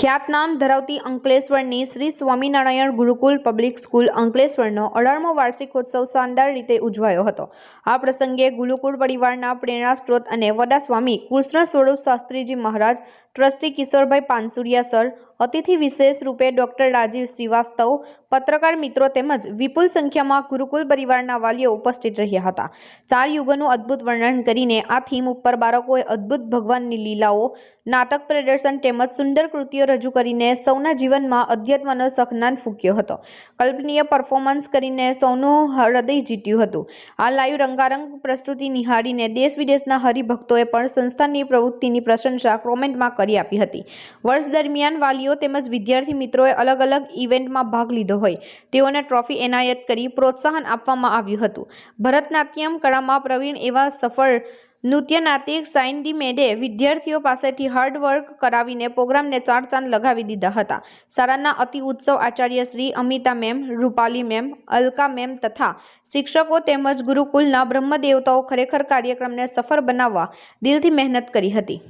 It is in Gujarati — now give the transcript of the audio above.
ખ્યાતનામ ધરાવતી અંકલેશ્વરની શ્રી સ્વામિનારાયણ ગુરુકુલ પબ્લિક સ્કૂલ અંકલેશ્વરનો અઢારમો વાર્ષિકોત્સવ શાનદાર રીતે ઉજવાયો હતો. આ પ્રસંગે ગુરુકુળ પરિવારના પ્રેરણા સ્ત્રોત અને વડા સ્વામી કૃષ્ણ સ્વરૂપ શાસ્ત્રીજી મહારાજ, ટ્રસ્ટી કિશોરભાઈ પાનસુરિયા સર અતિથિ વિશેષ રૂપે ડોક્ટર રાજીવ શ્રીવાસ્તવ, પત્રકાર મિત્રો તેમજ વિપુલ સંખ્યામાં ગુરુકુલ પરિવારના વાલીઓ ઉપસ્થિત રહ્યા હતા. ચાર યુગોનું અદ્ભુત વર્ણન કરીને આ થીમ ઉપર બાળકોએ અદ્ભુત ભગવાનની લીલાઓ, નાટક પ્રદર્શન તેમજ સુંદર કૃતિઓ રજૂ કરીને સૌના જીવનમાં અધ્યાત્મનો સખનાન ફૂક્યો હતો. કલ્પનીય પરફોર્મન્સ કરીને સૌનું હૃદય જીત્યું હતું. આ લાઈવ રંગારંગ પ્રસ્તુતિ નિહાળીને દેશ વિદેશના હરિભક્તોએ પણ સંસ્થાની પ્રવૃત્તિની પ્રશંસા કોમેન્ટમાં કરી આપી હતી. વર્ષ દરમિયાન વાલીઓ તેમજ વિદ્યાર્થી મિત્રોએ અલગ અલગ ઇવેન્ટમાં ભાગ લીધો હોય, તેઓને ટ્રોફી એનાયત કરી પ્રોત્સાહન આપવામાં આવ્યું હતું. ભરતનાટ્યમ કળામાં પ્રવીણ એવા સફળ નૃત્યનાતિક સાઇન્ડી મેડે વિદ્યાર્થીઓ પાસેથી હાર્ડવર્ક કરાવીને પ્રોગ્રામને ચાર ચાંદ લગાવી દીધા હતા. શાળાના અતિ ઉત્સવ Acharya Shri Amita ma'am, Rupali ma'am, Alka ma'am તથા શિક્ષકો તેમજ ગુરુકુલના બ્રહ્મદેવતાઓ ખરેખર કાર્યક્રમને સફળ બનાવવા દિલથી મહેનત કરી હતી.